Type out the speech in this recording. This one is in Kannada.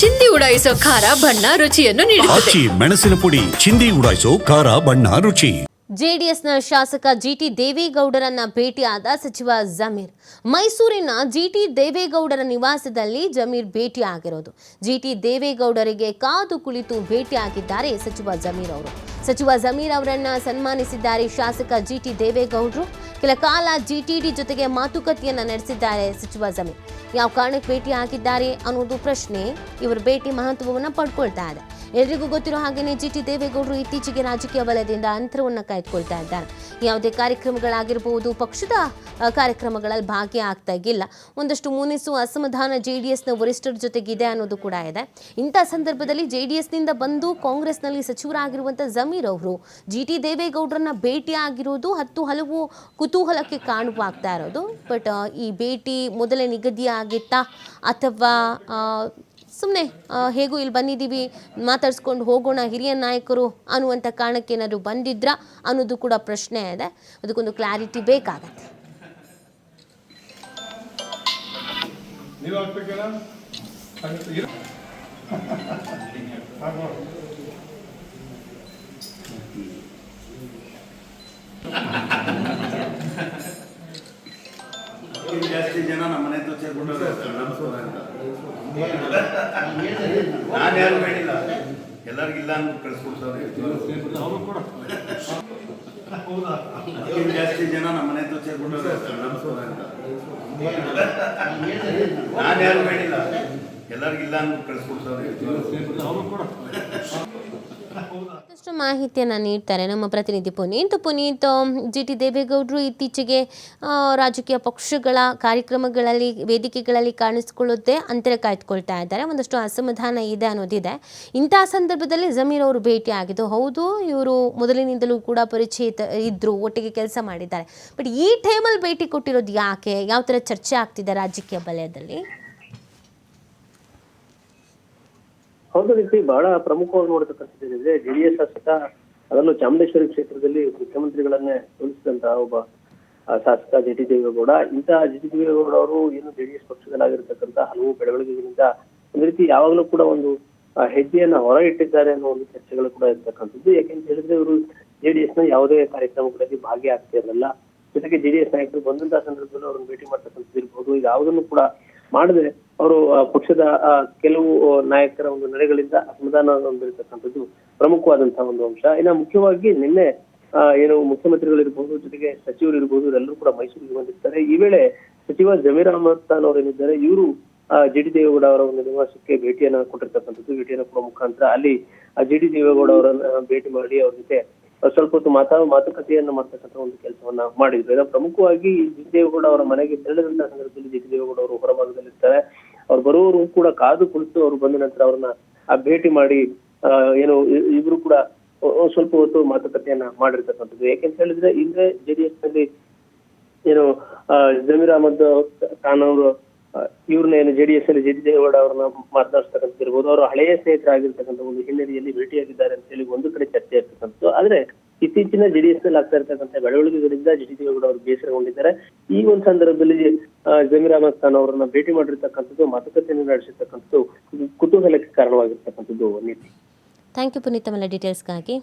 ಚಿಂದಿ ಉಡಾಯಿಸೋ ಖಾರ ಬಣ್ಣ ರುಚಿಯನ್ನು ನೀಡುತ್ತದೆ. ಆಚಿ ಮೆಣಸಿನ ಪುಡಿ ಚಿಂದಿ ಉಡಾಯಿಸೋ ಖಾರ ಬಣ್ಣ ರುಚಿ. ಜೆಡಿಎಸ್ನ ಶಾಸಕ ಜಿಟಿ ದೇವೇಗೌಡರನ್ನ ಭೇಟಿಯಾದ ಸಚಿವ ಜಮೀರ್. ಮೈಸೂರಿನ ಜಿಟಿ ದೇವೇಗೌಡರ ನಿವಾಸದಲ್ಲಿ ಜಮೀರ್ ಭೇಟಿಯಾಗಿರೋದು. ಜಿಟಿ ದೇವೇಗೌಡರಿಗೆ ಕಾದು ಕುಳಿತು ಭೇಟಿಯಾಗಿದ್ದಾರೆ ಸಚಿವ ಜಮೀರ್ ಅವರು. ಸಚಿವ ಜಮೀರ್ ಅವರನ್ನ ಸನ್ಮಾನಿಸಿದ್ದಾರೆ ಶಾಸಕ ಜಿಟಿ ದೇವೇಗೌಡರು. ಕೆಲ ಕಾಲ ಜಿಟಿಡಿ ಜೊತೆಗೆ ಮಾತುಕತೆಯನ್ನ ನಡೆಸಿದ್ದಾರೆ ಸಚಿವ ಜಮೀರ್. ಯಾವ ಕಾರಣಕ್ಕೆ ಭೇಟಿ ಹಾಕಿದ್ದಾರೆ ಅನ್ನೋದು ಪ್ರಶ್ನೆ. ಇವರ ಭೇಟಿ ಮಹತ್ವವನ್ನು ಪಡ್ಕೊಳ್ತಾ ಇದೆ ಎಲ್ರಿಗೂ ಗೊತ್ತಿರೋ ಹಾಗೆಯೇ ಜಿ ಟಿ ದೇವೇಗೌಡರು ಇತ್ತೀಚೆಗೆ ರಾಜಕೀಯ ವಲಯದಿಂದ ಅಂತರವನ್ನು ಕಾಯ್ದುಕೊಳ್ತಾ ಇದ್ದಾರೆ. ಯಾವುದೇ ಕಾರ್ಯಕ್ರಮಗಳಾಗಿರಬಹುದು ಪಕ್ಷದ ಕಾರ್ಯಕ್ರಮಗಳಲ್ಲಿ ಭಾಗಿಯಾಗ್ತಾ ಇಲ್ಲ ಒಂದಷ್ಟು ಮುನಿಸು ಅಸಮಾಧಾನ ಜೆ ಡಿ ಎಸ್ನ ವರಿಷ್ಠರ ಜೊತೆಗಿದೆ ಅನ್ನೋದು ಕೂಡ ಇದೆ. ಇಂಥ ಸಂದರ್ಭದಲ್ಲಿ ಜೆ ಡಿ ಎಸ್ನಿಂದ ಬಂದು ಕಾಂಗ್ರೆಸ್ನಲ್ಲಿ ಸಚಿವರಾಗಿರುವಂಥ ಜಮೀರ್ ಅವರು ಜಿ ಟಿ ದೇವೇಗೌಡರನ್ನ ಭೇಟಿಯಾಗಿರೋದು ಹತ್ತು ಹಲವು ಕುತೂಹಲಕ್ಕೆ ಕಾಣುವಾಗ್ತಾ ಇರೋದು. ಬಟ್ ಈ ಭೇಟಿ ಮೊದಲೇ ನಿಗದಿ ಆಗಿತ್ತಾ? ಅಥವಾ ಸುಮ್ಮನೆ ಹೇಗೂ ಇಲ್ಲಿ ಬಂದಿದ್ದೀವಿ, ಮಾತಾಡ್ಸ್ಕೊಂಡು ಹೋಗೋಣ ಹಿರಿಯ ನಾಯಕರು ಅನ್ನುವಂಥ ಕಾರಣಕ್ಕೆ ಏನಾದರೂ ಬಂದಿದ್ರಾ ಅನ್ನೋದು ಕೂಡ ಪ್ರಶ್ನೆ ಇದೆ. ಅದಕ್ಕೊಂದು ಕ್ಲಾರಿಟಿ ಬೇಕಾಗತ್ತೆ. ನೀವು ಜಾಸ್ತಿ ಜನ ನಮ್ಮ ಮನೆ ಹತ್ರ ಅಂತ ನಾನು ಯಾರು ಹೇಳಿಲ್ಲ. ಎಲ್ಲರಿಗಿಲ್ಲ ಅಂತ ಕಳಿಸ್ಕೊಡ್ತಾರೆ. ಜಾಸ್ತಿ ಜನ ನಮ್ಮ ಮನೆ ಹತ್ರ ಅಂತ ನಾನು ಯಾರು ಹೇಳಿಲ್ಲ. ಎಲ್ಲರಿಗಿಲ್ಲ ಅಂತ ಕಳಿಸ್ಕೊಡ್ತಾರೆ. ಮತ್ತಷ್ಟು ಮಾಹಿತಿಯನ್ನು ನೀಡ್ತಾರೆ ನಮ್ಮ ಪ್ರತಿನಿಧಿ ಪುನೀತ್. ಪುನೀತ್ ಜಿ ಟಿ ದೇವೇಗೌಡರು ಇತ್ತೀಚೆಗೆ ರಾಜಕೀಯ ಪಕ್ಷಗಳ ಕಾರ್ಯಕ್ರಮಗಳಲ್ಲಿ, ವೇದಿಕೆಗಳಲ್ಲಿ ಕಾಣಿಸಿಕೊಳ್ಳುತ್ತೆ, ಅಂತರ ಕಾಯ್ದುಕೊಳ್ತಾ ಇದ್ದಾರೆ. ಒಂದಷ್ಟು ಅಸಮಾಧಾನ ಇದೆ ಅನ್ನೋದಿದೆ. ಇಂತಹ ಸಂದರ್ಭದಲ್ಲಿ ಜಮೀರ್ ಅವರು ಭೇಟಿ ಆಗಿದ್ದು, ಹೌದು, ಇವರು ಮೊದಲಿನಿಂದಲೂ ಕೂಡ ಪರಿಚಯಿತ ಇದ್ದರು ಒಟ್ಟಿಗೆ ಕೆಲಸ ಮಾಡಿದ್ದಾರೆ. ಬಟ್ ಈ ಟೈಮಲ್ಲಿ ಭೇಟಿ ಕೊಟ್ಟಿರೋದು ಯಾಕೆ? ಯಾವ ಥರ ಚರ್ಚೆ ಆಗ್ತಿದೆ ರಾಜಕೀಯ ವಲಯದಲ್ಲಿ? ಹೌದು ರೀತಿ, ಬಹಳ ಪ್ರಮುಖವಾಗಿ ನೋಡತಕ್ಕಂಥದ್ದಿದೆ ಜೆಡಿಎಸ್ ಶಾಸಕ ಅದರಲ್ಲೂ ಚಾಮುಂಡೇಶ್ವರಿ ಕ್ಷೇತ್ರದಲ್ಲಿ ಮುಖ್ಯಮಂತ್ರಿಗಳನ್ನೇ ಸೋಲಿಸಿದಂತಹ ಒಬ್ಬ ಶಾಸಕ ಜೆ ಟಿ ದೇವೇಗೌಡ. ಇಂತಹ ಜೆ ಟಿ ದೇವೇಗೌಡ ಅವರು ಏನು ಜೆಡಿಎಸ್ ಪಕ್ಷದಲ್ಲಾಗಿರ್ತಕ್ಕಂಥ ಹಲವು ಬೆಳವಣಿಗೆಗಳಿಂದ ಒಂದು ರೀತಿ ಯಾವಾಗಲೂ ಕೂಡ ಒಂದು ಹೆಜ್ಜೆಯನ್ನ ಹೊರ ಇಟ್ಟಿದ್ದಾರೆ ಅನ್ನೋ ಒಂದು ಚರ್ಚೆಗಳು ಕೂಡ ಇರ್ತಕ್ಕಂಥದ್ದು. ಯಾಕೆಂತ ಹೇಳಿದ್ರೆ ಇವರು ಜೆಡಿಎಸ್ನ ಯಾವುದೇ ಕಾರ್ಯಕ್ರಮಗಳಲ್ಲಿ ಭಾಗಿಯಾಗ್ತಿರಲಿಲ್ಲ ಜೊತೆಗೆ ಜೆಡಿಎಸ್ ನಾಯಕರು ಬಂದಂತಹ ಸಂದರ್ಭದಲ್ಲಿ ಅವ್ರನ್ನ ಭೇಟಿ ಮಾಡ್ತಕ್ಕಂಥದ್ದು ಇರ್ಬೋದು. ಯಾವುದನ್ನು ಕೂಡ ಮಾಡದೆ ಅವರು ಪಕ್ಷದ ಕೆಲವು ನಾಯಕರ ಒಂದು ನಡೆಗಳಿಂದ ಅಸಮಾಧಾನ ಹೊಂದಿರತಕ್ಕಂಥದ್ದು ಪ್ರಮುಖವಾದಂತಹ ಒಂದು ಅಂಶ. ಇನ್ನ ಮುಖ್ಯವಾಗಿ ನಿನ್ನೆ ಏನು ಮುಖ್ಯಮಂತ್ರಿಗಳು ಇರಬಹುದು ಜೊತೆಗೆ ಸಚಿವರು ಇರ್ಬೋದು ಇವರೆಲ್ಲರೂ ಕೂಡ ಮೈಸೂರಿಗೆ ಬಂದಿರ್ತಾರೆ. ಈ ವೇಳೆ ಸಚಿವ ಜಮೀರ್ ಅಹಮದ್ ಖಾನ್ ಅವರು ಏನಿದ್ದಾರೆ, ಇವರು ಜಿ ಡಿ ದೇವೇಗೌಡ ಅವರ ಒಂದು ನಿವಾಸಕ್ಕೆ ಭೇಟಿಯನ್ನ ಕೊಟ್ಟಿರ್ತಕ್ಕಂಥದ್ದು, ಭೇಟಿಯನ್ನ ಕೊಡೋ ಮುಖಾಂತರ. ಅಲ್ಲಿ ಜಿ ಡಿ ದೇವೇಗೌಡ ಅವರನ್ನ ಭೇಟಿ ಮಾಡಿ ಅವ್ರ ಜೊತೆ ಸ್ವಲ್ಪ ಹೊತ್ತು ಮಾತಾ, ಮಾತುಕತೆಯನ್ನ ಮಾಡ್ತಕ್ಕಂಥ ಒಂದು ಕೆಲಸವನ್ನ ಮಾಡಿದ್ರು. ಇದನ್ನ ಪ್ರಮುಖವಾಗಿ ದೇವೇಗೌಡ ಅವರ ಮನೆಗೆ ತೆರಳಿದಂತಹ ಸಂದರ್ಭದಲ್ಲಿ ಜಿ ಅವರು ಅವರು ಹೊರಭಾಗದಲ್ಲಿರ್ತಾರೆ ಅವ್ರು ಬರುವವರು ಕೂಡ ಕಾದು ಕುಳಿತು ಅವರು ಬಂದ ನಂತರ ಅವ್ರನ್ನ ಭೇಟಿ ಮಾಡಿ ಏನು ಇಬ್ರು ಕೂಡ ಸ್ವಲ್ಪ ಹೊತ್ತು ಮಾತುಕತೆಯನ್ನ ಮಾಡಿರ್ತಕ್ಕಂಥದ್ದು. ಯಾಕೆಂತ ಹೇಳಿದ್ರೆ ಹಿಂದೆ ಜೆಡಿಎಸ್ನಲ್ಲಿ, ಏನು ಜಮೀರ್ ಅಹಮದ್ ಖಾನ್ ಅವರು ಇವ್ರನ್ನ ಏನು ಜೆಡಿಎಸ್ ಅಲ್ಲಿ ಜೆ ಡಿ ದೇವೇಗೌಡ ಅವ್ರನ್ನ ಮಾತನಾಡಿಸ್ತಕ್ಕಂಥ ಇರ್ಬೋದು. ಅವರು ಹಳೆಯ ಸ್ನೇಹಿತರಾಗಿರ್ತಕ್ಕಂಥ ಒಂದು ಹಿನ್ನೆಲೆಯಲ್ಲಿ ಭೇಟಿಯಾಗಿದ್ದಾರೆ ಅಂತ ಹೇಳಿ ಒಂದು ಕಡೆ ಚರ್ಚೆ ಇರ್ತಕ್ಕಂಥದ್ದು ಆದ್ರೆ ಇತ್ತೀಚಿನ ಜೆಡಿಎಸ್ನಲ್ಲಿ ಆಗ್ತಾ ಇರ್ತಕ್ಕಂಥ ಬೆಳವಣಿಗೆಗಳಿಂದ ಜಿ ಡಿ ದೇವೇಗೌಡ ಅವರು ಬೇಸರಗೊಂಡಿದ್ದಾರೆ. ಈ ಒಂದು ಸಂದರ್ಭದಲ್ಲಿ ಜಮೀರ್ ಅಹಮದ್ ಖಾನ್ ಅವರನ್ನ ಭೇಟಿ ಮಾಡಿರ್ತಕ್ಕಂಥದ್ದು ಮಾತುಕತೆಯನ್ನು ನಡೆಸಿರ್ತಕ್ಕಂಥದ್ದು ಕುತೂಹಲಕ್ಕೆ ಕಾರಣವಾಗಿರ್ತಕ್ಕಂಥದ್ದು ನೀತಿ. ಥ್ಯಾಂಕ್ ಯು ಪುನೀತ್ ಅಮ್ಮ ಡೀಟೇಲ್ಸ್ಗಾಗಿ.